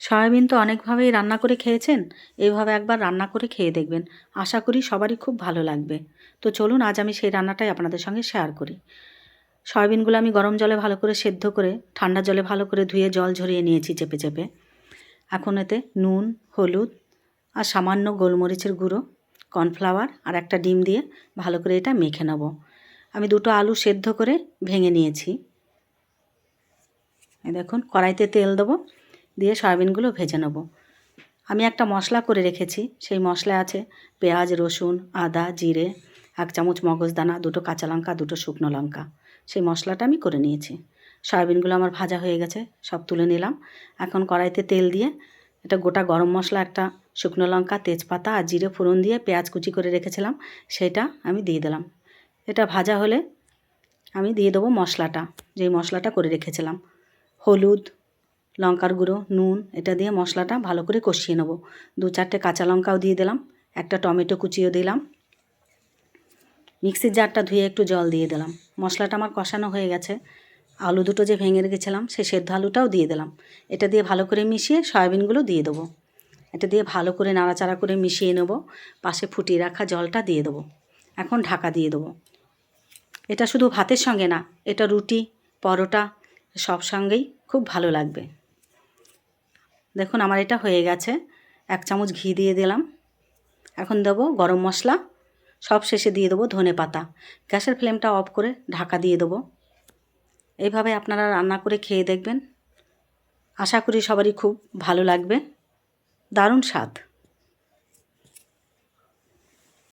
Soybean তো অনেকভাবেই রান্না করে খেয়েছেন এইভাবে একবার রান্না করে খেয়ে দেখবেন। আশা করি সবারই খুব ভালো লাগবে। তো চলুন, আজ আমি সেই রান্নাটাই আপনাদের সঙ্গে শেয়ার করি। সয়াবিনগুলো আমি গরম জলে ভালো করে সেদ্ধ করে, ঠান্ডা জলে ভালো করে ধুয়ে জল ঝরিয়ে নিয়েছি চেপে চেপে। এখন এতে নুন, হলুদ আর সামান্য গোলমরিচের গুঁড়ো, কর্নফ্লাওয়ার আর একটা ডিম দিয়ে ভালো করে এটা মেখে নেব। আমি দুটো আলু সেদ্ধ করে ভেঙে নিয়েছি। দেখুন, কড়াইতে তেল দেবো। দিয়ে সয়াবিনগুলো ভেজে নেব। আমি একটা মশলা করে রেখেছি, সেই মশলা আছে পেঁয়াজ, রসুন, আদা, জিরে, এক চামচ মগজদানা দুটো কাঁচা লঙ্কা, দুটো শুকনো লঙ্কা। সেই মশলাটা আমি করে নিয়েছি। সয়াবিনগুলো আমার ভাজা হয়ে গেছে, সব তুলে নিলাম। এখন কড়াইতে তেল দিয়ে এটা গোটা গরম মশলা, একটা শুকনো লঙ্কা, তেজপাতা আর জিরে ফোড়ন দিয়ে পেঁয়াজ কুচি করে রেখেছিলাম, সেটা আমি দিয়ে দিলাম। এটা ভাজা হলে আমি দিয়ে দেবো মশলাটা, যেই মশলাটা করে রেখেছিলাম। হলুদ লঙ্কার গুঁড়ো, নুন, এটা দিয়ে মশলাটা ভালো করে কষিয়ে নেব। দু চারটে কাঁচা লঙ্কাও দিয়ে দিলাম, একটা টমেটো কুচিও দিলাম। মিক্সির জারটা ধুয়ে একটু জল দিয়ে দিলাম। মশলাটা আমার কষানো হয়ে গেছে। আলু দুটো যে ভেঙে রেখেছিলাম সেই সেদ্ধ আলুটাও দিয়ে দিলাম। এটা দিয়ে ভালো করে মিশিয়ে সয়াবিনগুলো দিয়ে দেবো। এটা দিয়ে ভালো করে নাড়াচাড়া করে মিশিয়ে নেব। পাশে ফুটিয়ে রাখা জলটা দিয়ে দেবো। এখন ঢাকা দিয়ে দেবো। এটা শুধু ভাতের সঙ্গে না, এটা রুটি, পরোটা, সব সঙ্গেই খুব ভালো লাগবে। দেখুন আমার এটা হয়ে গেছে। এক চামচ ঘি দিয়ে দিলাম। এখন দেবো গরম মশলা। সব শেষে দিয়ে দেবো ধনে পাতা। গ্যাসের ফ্লেমটা অফ করে ঢাকা দিয়ে দেবো। এইভাবে আপনারা রান্না করে খেয়ে দেখবেন। আশা করি সবারই খুব ভালো লাগবে। দারুণ স্বাদ।